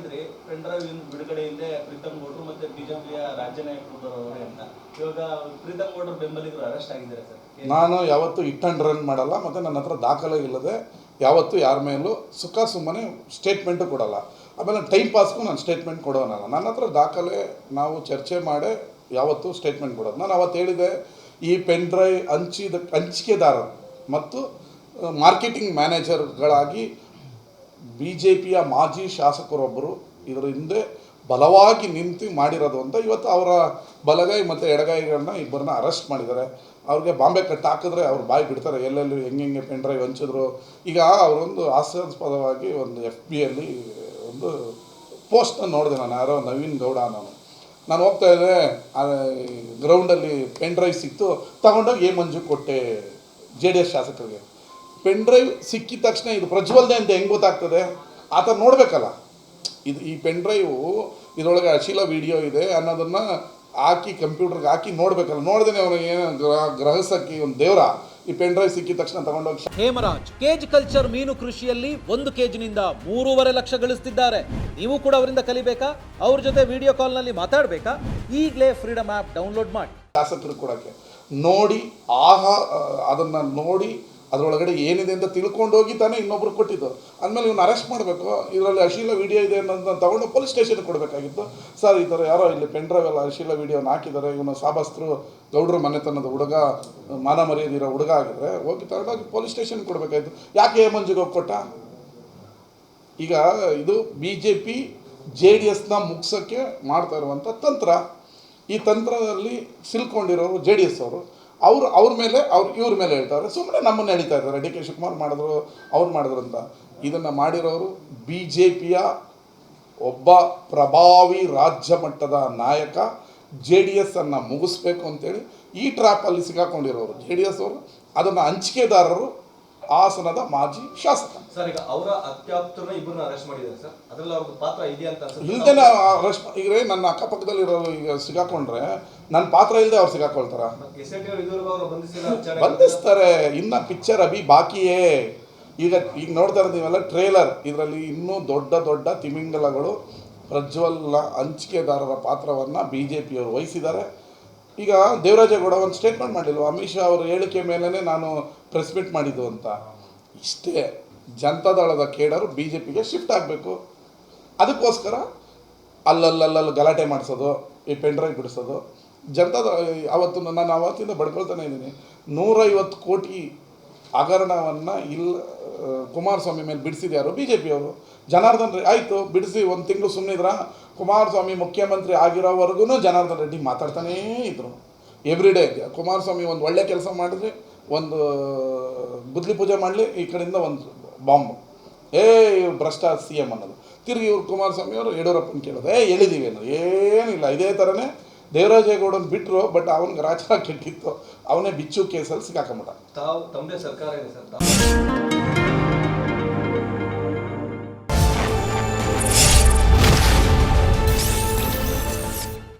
ಹೇಳಿದ್ರಿ pen drive ಬಿಡುಗಡೆ ಹಿಂದೆ ಪ್ರೀತಮ್ ಗೌಡ್ರು ಮತ್ತೆ ಬಿಜೆಪಿಯ ರಾಜ್ಯ ನಾಯಕರು ಅಂತ. ಇವಾಗ ಪ್ರೀತಮ್ ಗೌಡ್ರು ಬೆಂಬಲಿಗರು ಅರೆಸ್ಟ್ ಆಗಿದ್ದಾರೆ ಸರ್. ನಾನು ಯಾವತ್ತೂ ಇಟ್ ಅಂಡ್ ರನ್ ಮಾಡಲ್ಲ, ಮತ್ತು ನನ್ನ ಹತ್ರ ದಾಖಲೆ ಇಲ್ಲದೆ ಯಾವತ್ತೂ ಯಾರ ಮೇಲೂ ಸುಖ ಸುಮ್ಮನೆ ಸ್ಟೇಟ್ಮೆಂಟು ಕೊಡಲ್ಲ. ಆಮೇಲೆ ಟೈಮ್ ಪಾಸ್ಗೂ ನಾನು ಸ್ಟೇಟ್ಮೆಂಟ್ ಕೊಡೋನಲ್ಲ. ನನ್ನ ಹತ್ರ ದಾಖಲೆ ನಾವು ಚರ್ಚೆ ಮಾಡೇ ಯಾವತ್ತೂ ಸ್ಟೇಟ್ಮೆಂಟ್ ಕೊಡೋದು. ನಾನು ಅವತ್ತು ಹೇಳಿದೆ, ಈ ಪೆನ್ ಡ್ರೈವ್ ಹಂಚಿದ ಹಂಚಿಕೆದಾರರು ಮತ್ತು ಮಾರ್ಕೆಟಿಂಗ್ ಮ್ಯಾನೇಜರ್ಗಳಾಗಿ ಬಿ ಜೆ ಪಿಯ ಮಾಜಿ ಶಾಸಕರೊಬ್ಬರು ಇದರ ಹಿಂದೆ ಬಲವಾಗಿ ನಿಂತು ಮಾಡಿರೋದು ಅಂತ ಇವತ್ತು ಅವರ ಬಲಗೈ ಮತ್ತು ಎಡಗೈಗಳನ್ನ ಇಬ್ಬರನ್ನ ಅರೆಸ್ಟ್ ಮಾಡಿದ್ದಾರೆ. ಅವ್ರಿಗೆ ಬಾಂಬೆ ಕಟ್ಟು ಹಾಕಿದ್ರೆ ಅವ್ರು ಬಾಯಿ ಬಿಡ್ತಾರೆ. ಎಲ್ಲೆಲ್ಲಿ ಹೆಂಗೆ ಪೆನ್ ಡ್ರೈವ್ ಹಂಚಿದ್ರು. ಈಗ ಅವರೊಂದು ಹಾಸ್ಯಾಸ್ಪದವಾಗಿ ಒಂದು ಎಫ್ ಬಿಯಲ್ಲಿ ಒಂದು ಪೋಸ್ಟ್ನ ನೋಡಿದೆ ನಾನು. ಯಾರೋ ನವೀನ್ ಗೌಡ ನಾನು ನಾನು ಹೋಗ್ತಾ ಇದ್ದೆ ಗ್ರೌಂಡಲ್ಲಿ ಪೆನ್ ಡ್ರೈವ್ ಸಿಕ್ತು. ತಗೊಂಡೋಗಿ ಏ ಮಂಜು ಕೊಟ್ಟೆ ಜೆ ಡಿ ಎಸ್ ಶಾಸಕರಿಗೆ. ಪೆನ್ ಡ್ರೈವ್ ಸಿಕ್ಕಿದ ತಕ್ಷಣ ಇದು ಪ್ರಜ್ವಲ್ದೆ ಅಂತ ಹೆಂಗೆ ಗೊತ್ತಾಗ್ತದೆ? ಆತ ನೋಡಬೇಕಲ್ಲ. ಇದು ಈ ಪೆನ್ ಡ್ರೈವು ಇದರೊಳಗೆ ಅಶೀಲ ವಿಡಿಯೋ ಇದೆ ಅನ್ನೋದನ್ನು ಹಾಕಿ ಕಂಪ್ಯೂಟರ್ಗೆ ಹಾಕಿ ನೋಡಬೇಕಲ್ಲ. ನೋಡ್ದೇನೆ ಅವನು ಏನು ಗ್ರಹ ಗ್ರಹಸಕ್ಕಿ ಒಂದು ದೇವರ. ಈ ಪೆನ್ ಡ್ರೈವ್ ಸಿಕ್ಕಿದ ತಕ್ಷಣ ತಗೊಂಡೋಗಿ ಹೇಮರಾಜ್ ಕೇಜ್ ಕಲ್ಚರ್ ಮೀನು ಕೃಷಿಯಲ್ಲಿ ಒಂದು ಕೇಜಿನಿಂದ ಮೂರುವರೆ ಲಕ್ಷ ಗಳಿಸ್ತಿದ್ದಾರೆ. ನೀವು ಕೂಡ ಅವರಿಂದ ಕಲಿಬೇಕಾ? ಅವ್ರ ಜೊತೆ ವಿಡಿಯೋ ಕಾಲ್ನಲ್ಲಿ ಮಾತಾಡಬೇಕಾ? ಈಗಲೇ ಫ್ರೀಡಮ್ ಆ್ಯಪ್ ಡೌನ್ಲೋಡ್ ಮಾಡಿ. ಶಾಸಕರು ಕೊಡೋಕ್ಕೆ ನೋಡಿ ಆಹಾ ಅದನ್ನು ನೋಡಿ ಅದರೊಳಗಡೆ ಏನಿದೆ ಅಂತ ತಿಳ್ಕೊಂಡು ಹೋಗಿ ತಾನೇ ಇನ್ನೊಬ್ರು ಕೊಟ್ಟಿದ್ದು. ಅಂದಮೇಲೆ ಇವ್ನು ಅರೆಸ್ಟ್ ಮಾಡಬೇಕು. ಇದರಲ್ಲಿ ಅಶೀಲ ವಿಡಿಯೋ ಇದೆ ಅನ್ನೋದನ್ನ ತಗೊಂಡು ಪೊಲೀಸ್ ಸ್ಟೇಷನ್ಗೆ ಕೊಡಬೇಕಾಗಿತ್ತು. ಸರ್, ಈ ಥರ ಯಾರೋ ಇಲ್ಲಿ ಪೆನ್ ಡ್ರೈವ್ ಎಲ್ಲ ಅಶೀಲ ವಿಡಿಯೋನ ಹಾಕಿದ್ದಾರೆ. ಇವನು ಸಾಬಸ್ತರು ಗೌಡ್ರ ಮನೆತನದ ಹುಡುಗ, ಮಾನ ಮರ್ಯಾದಿರೋ ಹುಡುಗ ಆಗಿದ್ರೆ ಹೋಗಿ ತಗೊಂಡೋಗಿ ಪೊಲೀಸ್ ಸ್ಟೇಷನ್ಗೆ ಕೊಡಬೇಕಾಯ್ತು ಯಾಕೆ ಮಂಜುಗೆ ಹೋಗಿ ಈಗ ಇದು B J P J D ಎಸ್ನ ಮುಗ್ಸೋಕ್ಕೆ ಮಾಡ್ತಾ ಇರುವಂಥ ತಂತ್ರ. ಈ ತಂತ್ರದಲ್ಲಿ ಸಿಲ್ಕೊಂಡಿರೋರು ಜೆ ಡಿ ಎಸ್ ಅವರು. ಅವರು, ಅವ್ರ ಮೇಲೆ, ಅವ್ರು ಇವ್ರ ಮೇಲೆ ಹೇಳ್ತಾರೆ. ಸುಮ್ಮನೆ ನಮ್ಮನ್ನು ಹೇಳ್ತಾ ಇದ್ದಾರೆ ಡಿ ಕೆ ಶಿವಕುಮಾರ್ ಮಾಡಿದ್ರು, ಅವ್ರು ಮಾಡಿದ್ರು ಅಂತ. ಇದನ್ನು ಮಾಡಿರೋರು ಬಿ ಜೆ ಪಿಯ ಒಬ್ಬ ಪ್ರಭಾವಿ ರಾಜ್ಯ ಮಟ್ಟದ ನಾಯಕ, ಜೆ ಡಿ ಎಸ್ ಅನ್ನು ಮುಗಿಸ್ಬೇಕು ಅಂತೇಳಿ ಈ ಟ್ರ್ಯಾಪಲ್ಲಿ ಸಿಗಾಕೊಂಡಿರೋರು. ಜೆ ಡಿ ಎಸ್ ಅವರು ಅದನ್ನು ಹಂಚಿಕೆದಾರರು ಹಾಸನದ ಮಾಜಿ ಶಾಸಕ. ಅವರ ಅತ್ಯಾಪ್ತರನ್ನ ಇಬ್ಬರನ್ನ ಅರೆಸ್ಟ್ ಮಾಡಿದ್ದಾರೆ ಸರ್. ಅದ್ರಲ್ಲಿ ಅವ್ರದ್ದು ಪಾತ್ರ ಇದೆ ಅಂತ ಅನ್ಸುತ್ತೆ. ಇಲ್ದೇನೆ ಅರೆಸ್ಟ್ ಈಗ ನನ್ನ ಅಕ್ಕಪಕ್ಕದಲ್ಲಿರೋ ಈಗ ಸಿಗಾಕೊಂಡ್ರೆ ನನ್ನ ಪಾತ್ರ ಇಲ್ಲದೆ ಅವ್ರು ಸಿಗಾಕೊಳ್ತಾರ? ಬಂಧಿಸ್ತಾರೆ. ಇನ್ನ ಪಿಕ್ಚರ್ ಅಭಿ ಬಾಕಿಯೇ. ಈಗ ಈಗ ನೋಡ್ತಾ ಇರ್ತೀವಲ್ಲ ಟ್ರೇಲರ್ ಇದರಲ್ಲಿ ಇನ್ನೂ ದೊಡ್ಡ ದೊಡ್ಡ ತಿಮಿಂಗಲಗಳು ಪ್ರಜ್ವಲ್ನ ಹಂಚಿಕೆದಾರರ ಪಾತ್ರವನ್ನು ಬಿ ಜೆ ಪಿಯವರು ವಹಿಸಿದ್ದಾರೆ. ಈಗ ದೇವರಾಜೇಗೌಡ ಒಂದು ಸ್ಟೇಟ್ಮೆಂಟ್ ಮಾಡಿಲ್ವ? ಅಮಿತ್ ಶಾ ಅವರ ಹೇಳಿಕೆ ಮೇಲೇ ನಾನು ಪ್ರೆಸ್ ಮೀಟ್ ಮಾಡಿದ್ದು ಅಂತ. ಇಷ್ಟೇ. ಜನತಾದಳದ ಕೇಡರು ಬಿ ಜೆ ಪಿಗೆ ಶಿಫ್ಟ್ ಆಗಬೇಕು. ಅದಕ್ಕೋಸ್ಕರ ಅಲ್ಲಲ್ಲಲ್ಲಲ್ಲಿ ಗಲಾಟೆ ಮಾಡಿಸೋದು, ಈ ಪೆಂಡ್ರೈವ್ ಬಿಡಿಸೋದು. ಜನತಾದ ಅವತ್ತು ನಾನು ಅವತ್ತಿಂದ ಬಡ್ಕೊಳ್ತಾನೆ ಇದ್ದೀನಿ. ನೂರೈವತ್ತು ಕೋಟಿ ಹಗರಣವನ್ನು ಇಲ್ಲ ಆ, ಕುಮಾರಸ್ವಾಮಿ ಮೇಲೆ ಬಿಡಿಸಿದ್ಯಾರು ಬಿ ಜೆ ಪಿಯವರು ಜನಾರ್ದನ್ ರೆಡ್ಡಿ ಆಯಿತು ಬಿಡಿಸಿ ಒಂದು ತಿಂಗಳು ಸುಮ್ಮನಿದ್ರ ಕುಮಾರಸ್ವಾಮಿ ಮುಖ್ಯಮಂತ್ರಿ ಆಗಿರೋವರೆಗೂ ಜನಾರ್ದನ್ ರೆಡ್ಡಿ ಮಾತಾಡ್ತಾನೇ ಇದ್ರು. ಎವ್ರಿ ಡೇ ಕುಮಾರಸ್ವಾಮಿ ಒಂದು ಒಳ್ಳೆ ಕೆಲಸ ಮಾಡಿದ್ರೆ ಒಂದು ಬುದ್ಲಿ ಪೂಜೆ ಮಾಡಲಿ ಈ ಕಡೆಯಿಂದ ಒಂದು ಬಾಂಬ್ ಏ ಇವ್ರು ಭ್ರಷ್ಟ ಸಿ ಎಂ ಅನ್ನೋದು. ತಿರುಗಿ ಇವ್ರು ಕುಮಾರಸ್ವಾಮಿ ಅವರು ಯಡಿಯೂರಪ್ಪನ ಕೇಳೋದು. ಏ ಹೇಳಿದೀವಿ ಅನ್ನೋದು. ಏನಿಲ್ಲ ಇದೇ ಥರನೇ ದೇವರಾಜೇಗೌಡನ ಬಿಟ್ಟರು ಬಟ್ ಅವನಿಗೆ ರಾಜ ಕೆಟ್ಟಿತ್ತು. ಅವನೇ ಬಿಚ್ಚು ಕೇಸಲ್ಲಿ ಸಿಕ್ಕಾಕೊಂಬಿಟ್ಟ. ತಾವು ತಮ್ಮದೇ ಸರ್ಕಾರ ಇದೆ ಸರ್.